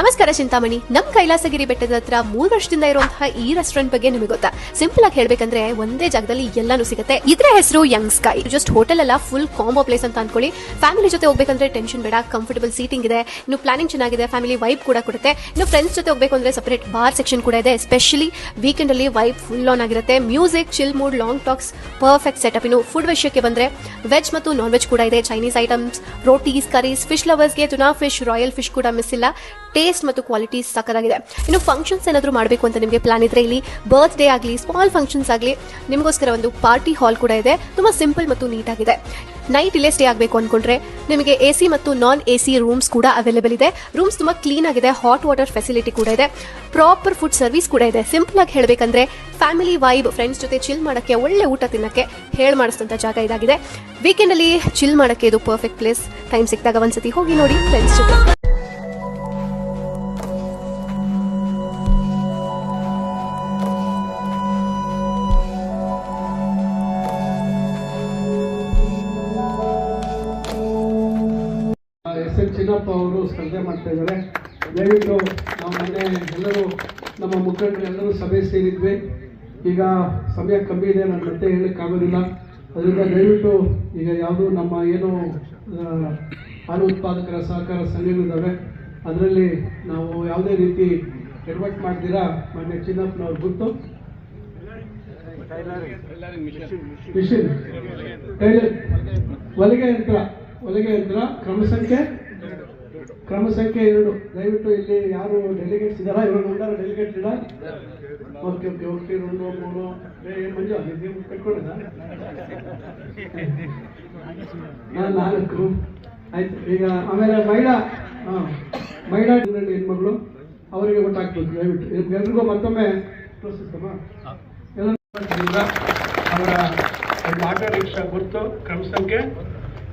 ನಮಸ್ಕಾರ ಚಿಂತಾಮಣಿ. ನಮ್ ಕೈಲಾಸಗಿರಿ ಬೆಟ್ಟದ ಹತ್ರ ಮೂರ್ ವರ್ಷದಿಂದ ಇರುವಂತಹ ಈ ರೆಸ್ಟೋರೆಂಟ್ ಬಗ್ಗೆ ನಿಮಗೆ ಗೊತ್ತಾ? ಸಿಂಪಲ್ ಆಗಿ ಹೇಳ್ಬೇಕಂದ್ರೆ ಒಂದೇ ಜಾಗದಲ್ಲಿ ಎಲ್ಲಾನು ಸಿಗುತ್ತೆ. ಇದ್ರ ಹೆಸರು ಯಂಗ್ ಸ್ಕೈ ಜಸ್ಟ್ ಹೋಟೆಲ್ ಎಲ್ಲ ಫುಲ್ ಕಾಂಬೋ ಪ್ಲೇಸ್ ಅಂತ ಅನ್ಕೊಳ್ಳಿ. ಫ್ಯಾಮಿಲಿ ಜೊತೆ ಹೋಗ್ಬೇಕಂದ್ರೆ ಟೆನ್ಷನ್ ಬೇಡ ಕಂಫರ್ಟಬಲ್ ಸೀಟಿಂಗ್ ಇದೆ. ಇನ್ನು ಪ್ಲಾನಿಂಗ್ ಚೆನ್ನಾಗಿದೆ ಫ್ಯಾಮಿಲಿ ವೈಬ್ ಕೂಡ ಕೊಡುತ್ತೆ. ಇನ್ನು ಫ್ರೆಂಡ್ಸ್ ಜೊತೆ ಹೋಗ್ಬೇಕು ಅಂದ್ರೆ ಸಪರೇಟ್ ಬಾರ್ ಸೆಕ್ಷನ್ ಕೂಡ ಇದೆ. ಎಸ್ಪೆಷಲಿ ವೀಕೆಂಡ್ ಅಲ್ಲಿ ವೈಬ್ ಫುಲ್ ಆನ್ ಆಗಿರುತ್ತೆ. Music chill mood long talks perfect setup ಇನ್ನು ಫುಡ್ ವಿಷಯಕ್ಕೆ ಬಂದ್ರೆ ವೆಜ್ ಮತ್ತು ನಾನ್ ವೆಜ್ ಕೂಡ ಇದೆ. Chinese items rotis curries fish ಲವರ್ಸ್ಗೆ tuna fish royal fish ಕೂಡ ಮಿಸ್ ಇಲ್ಲ. ಟೇಸ್ಟ್ ಮತ್ತು ಕ್ವಾಲಿಟಿ ಸಕ್ಕದಾಗಿದೆ ಇನ್ನು ಫಂಕ್ಷನ್ಸ್ ಏನಾದರೂ ಮಾಡಬೇಕು ಅಂತ ನಿಮಗೆ ಪ್ಲಾನ್ ಇದ್ರೆ ಇಲ್ಲಿ ಬರ್ತ್ ಡೇ ಆಗಲಿ ಸ್ಮಾಲ್ ಫಂಕ್ಷನ್ಸ್ ಆಗಲಿ, ನಿಮಗೋಸ್ಕರ ಒಂದು ಪಾರ್ಟಿ ಹಾಲ್ ಕೂಡ ಇದೆ. ತುಂಬಾ ಸಿಂಪಲ್ ಮತ್ತು ನೀಟಾಗಿದೆ ನೈಟ್ ಇಲ್ಲೇ ಸ್ಟೇ ಆಗಬೇಕು ಅಂದ್ಕೊಂಡ್ರೆ ನಿಮಗೆ ಎ ಸಿ ಮತ್ತು ನಾನ್ ಎ ಸಿ ರೂಮ್ಸ್ ಕೂಡ ಅವೈಲೇಬಲ್ ಇದೆ. ರೂಮ್ಸ್ ತುಂಬಾ ಕ್ಲೀನ್ ಆಗಿದೆ ಹಾಟ್ ವಾಟರ್ ಫೆಸಿಲಿಟಿ ಕೂಡ ಇದೆ. ಪ್ರಾಪರ್ ಫುಡ್ ಸರ್ವಿಸ್ ಕೂಡ ಇದೆ. ಸಿಂಪಲ್ ಆಗಿ ಹೇಳಬೇಕಂದ್ರೆ ಫ್ಯಾಮಿಲಿ ವೈಬ್ ಫ್ರೆಂಡ್ಸ್ ಜೊತೆ ಚಿಲ್ ಮಾಡಕ್ಕೆ, ಒಳ್ಳೆ ಊಟ ತಿನ್ನಕ್ಕೆ ಹೇಳಿ ಮಾಡಿಸಿದಂಥ ಜಾಗ ಇದಾಗಿದೆ. ವೀಕೆಂಡ್ ಅಲ್ಲಿ ಚಿಲ್ ಮಾಡೋಕ್ಕೆ ಇದು ಪರ್ಫೆಕ್ಟ್ ಪ್ಲೇಸ್ ಟೈಮ್ ಸಿಕ್ಕಿದಾಗ ಒಂದ್ಸತಿ ಹೋಗಿ ನೋಡಿ ಫ್ರೆಂಡ್ಸ್ ಜೊತೆ. ಚಿನ್ನಪ್ಪ ಅವರು ಸ್ಪರ್ಧೆ ಮಾಡ್ತಾ ಇದ್ದಾರೆ. ದಯವಿಟ್ಟು ನಾವು ಮೊನ್ನೆ ಎಲ್ಲರೂ, ನಮ್ಮ ಮುಖಂಡರೆಲ್ಲರೂ ಸಭೆ ಸೇರಿದ್ವಿ. ಈಗ ಸಮಯ ಕಮ್ಮಿ ಇದೆ, ನಾನು ಮತ್ತೆ ಹೇಳೋಕ್ಕಾಗೋದಿಲ್ಲ ಅದರಿಂದ ದಯವಿಟ್ಟು ಈಗ ಯಾವುದು ನಮ್ಮ ಏನು ಹಾಲು ಉತ್ಪಾದಕರ ಸಹಕಾರ ಸಂಘಗಳಿದ್ದಾವೆ, ಅದರಲ್ಲಿ ನಾವು ಯಾವುದೇ ರೀತಿ ಎಡ್ವೈಟ್ ಮಾಡ್ತೀರಾ ಮೊನ್ನೆ ಚಿನ್ನಪ್ಪನವ್ರು ಗೊತ್ತು. ಮಿಷಿನ್. ಹೊಲಿಗೆ ಯಂತ್ರ. ಹೊಲಿಗೆ ಯಂತ್ರ, ಕ್ರಮ ಸಂಖ್ಯೆ. ಕ್ರಮ ಸಂಖ್ಯೆ ಎರಡು. ದಯವಿಟ್ಟು ಇಲ್ಲಿ ಯಾರು ಡೆಲಿಗೇಟ್ಸ್ ಇದಾರ ಇವಾಗ ಉಂಡಾರ ಡೆಲಿಗೇಟ್ ಇಲ್ಲ ಓಕೆ ಓಕೆ ಓಕೆ ಒಂದು ಮೂರು. ಏನ್ ಮಂಜು? ನೀವು ಕಟ್ಕೊಂಡಿದ್ದ? ನಾನು ನಾಲ್ಕು. ಆಯ್ತು ಈಗ ಆಮೇಲೆ ಮಹಿಳಾ ಹಾಂ ಮಹಿಳಾ ಹೆಣ್ಮಗಳು. ಅವರಿಗೆ ಒಟ್ಟಾಕ್ಬೇಕು ದಯವಿಟ್ಟು. ಎಲ್ರಿಗೂ ಮತ್ತೊಮ್ಮೆ ತೋರಿಸ್ತಮ್ಮ ಎಲ್ಲ ಅವರ ಒಂದು ಆಟೋ ರಿಕ್ಷಾ ಗುರುತು ಕ್ರಮ ಸಂಖ್ಯೆ.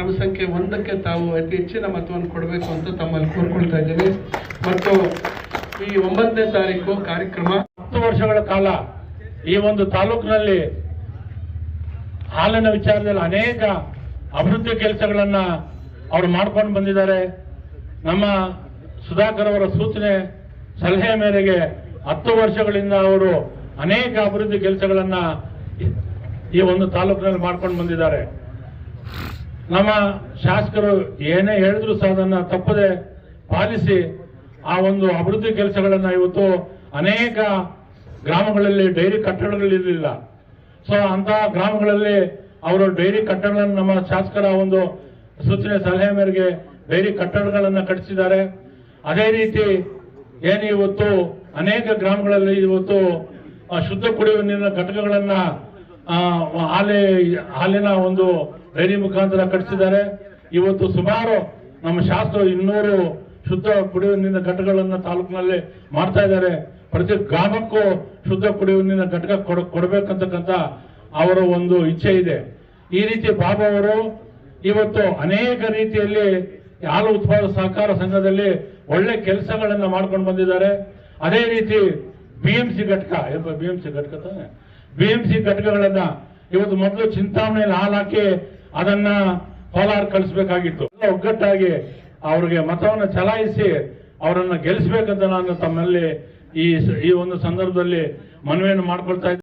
ಕ್ರಮ ಸಂಖ್ಯೆ ಒಂದಕ್ಕೆ ತಾವು ಅತಿ ಹೆಚ್ಚಿನ ಮತವನ್ನು ಕೊಡಬೇಕು ಅಂತ ತಮ್ಮಲ್ಲಿ ಕೋರ್ಕೊಳ್ತಾ ಇದ್ದೀನಿ ಮತ್ತು ಈ ಒಂಬತ್ತನೇ ತಾರೀಕು ಕಾರ್ಯಕ್ರಮ ಹತ್ತು ವರ್ಷಗಳ ಕಾಲ ಈ ಒಂದು ತಾಲೂಕಿನಲ್ಲಿ ಹಾಲಿನ ವಿಚಾರದಲ್ಲಿ ಅನೇಕ ಅಭಿವೃದ್ಧಿ ಕೆಲಸಗಳನ್ನ ಅವರು ಮಾಡ್ಕೊಂಡು ಬಂದಿದ್ದಾರೆ. ನಮ್ಮ ಸುಧಾಕರ್ ಅವರ ಸೂಚನೆ, ಸಲಹೆ ಮೇರೆಗೆ ಹತ್ತು ವರ್ಷಗಳಿಂದ ಅವರು ಅನೇಕ ಅಭಿವೃದ್ಧಿ ಕೆಲಸಗಳನ್ನ ಈ ಒಂದು ತಾಲೂಕಿನಲ್ಲಿ ಮಾಡ್ಕೊಂಡು ಬಂದಿದ್ದಾರೆ. ನಮ್ಮ ಶಾಸಕರು ಏನೇ ಹೇಳಿದ್ರು ಸಹ ಅದನ್ನ ತಪ್ಪದೆ ಪಾಲಿಸಿ ಆ ಒಂದು ಅಭಿವೃದ್ಧಿ ಕೆಲಸಗಳನ್ನ ಇವತ್ತು ಅನೇಕ ಗ್ರಾಮಗಳಲ್ಲಿ ಡೈರಿ ಕಟ್ಟಡಗಳಿರಲಿಲ್ಲ ಸೊ ಅಂತಹ ಗ್ರಾಮಗಳಲ್ಲಿ ಅವರು ಡೈರಿ ಕಟ್ಟಡಗಳನ್ನು ನಮ್ಮ ಶಾಸಕರ ಒಂದು ಸೂಚನೆ ಸಲಹೆ ಮೇರೆಗೆ ಡೈರಿ ಕಟ್ಟಡಗಳನ್ನು ಕಟ್ಟಿಸಿದ್ದಾರೆ. ಅದೇ ರೀತಿ ಏನು ಇವತ್ತು ಅನೇಕ ಗ್ರಾಮಗಳಲ್ಲಿ ಇವತ್ತು ಶುದ್ಧ ಕುಡಿಯುವ ನೀರಿನ ಘಟಕಗಳನ್ನ ಹಾಲಿ, ಹಾಲಿನ ಒಂದು ಡೈರಿ ಮುಖಾಂತರ ಕಟ್ಟಿಸಿದ್ದಾರೆ. ಇವತ್ತು ಸುಮಾರು ನಮ್ಮ ಶಾಸ್ತ್ರ ಇನ್ನೂರು ಶುದ್ಧ ಕುಡಿಯುವ ನೀರಿನ ಘಟಕಗಳನ್ನ ತಾಲೂಕಿನಲ್ಲಿ ಮಾಡ್ತಾ ಇದ್ದಾರೆ. ಪ್ರತಿ ಗ್ರಾಮಕ್ಕೂ ಶುದ್ಧ ಕುಡಿಯುವ ನೀರಿನ ಘಟಕ ಕೊಡ, ಕೊಡಬೇಕಂತಕ್ಕಂಥ ಅವರ ಒಂದು ಇಚ್ಛೆ ಇದೆ. ಈ ರೀತಿ ಬಾಬಾ ಅವರು ಇವತ್ತು ಅನೇಕ ರೀತಿಯಲ್ಲಿ ಹಾಲು ಉತ್ಪಾದಕ ಸಹಕಾರ ಸಂಘದಲ್ಲಿ ಒಳ್ಳೆ ಕೆಲಸಗಳನ್ನ ಮಾಡ್ಕೊಂಡು ಬಂದಿದ್ದಾರೆ. ಅದೇ ರೀತಿ ಬಿಎಂಸಿ ಘಟಕ ಬಿಎಂಸಿ ಘಟಕ ತಾನೆ? ಬಿಎಂಸಿ ಘಟಕಗಳನ್ನ ಇವತ್ತು ಮೊದಲು ಚಿಂತಾಮಣೆಯಲ್ಲಿ ಹಾಲು ಹಾಕಿ ಅದನ್ನ ಕೋಲಾರ ಕಳಿಸಬೇಕಾಗಿತ್ತು. ಒಗ್ಗಟ್ಟಾಗಿ ಅವ್ರಿಗೆ ಮತವನ್ನು ಚಲಾಯಿಸಿ ಅವರನ್ನು ಗೆಲ್ಲಿಸ್ಬೇಕಂತ ನಾನು ತಮ್ಮಲ್ಲಿ ಈ ಈ ಒಂದು ಸಂದರ್ಭದಲ್ಲಿ ಮನವಿಯನ್ನು ಮಾಡ್ಕೊಳ್ತಾ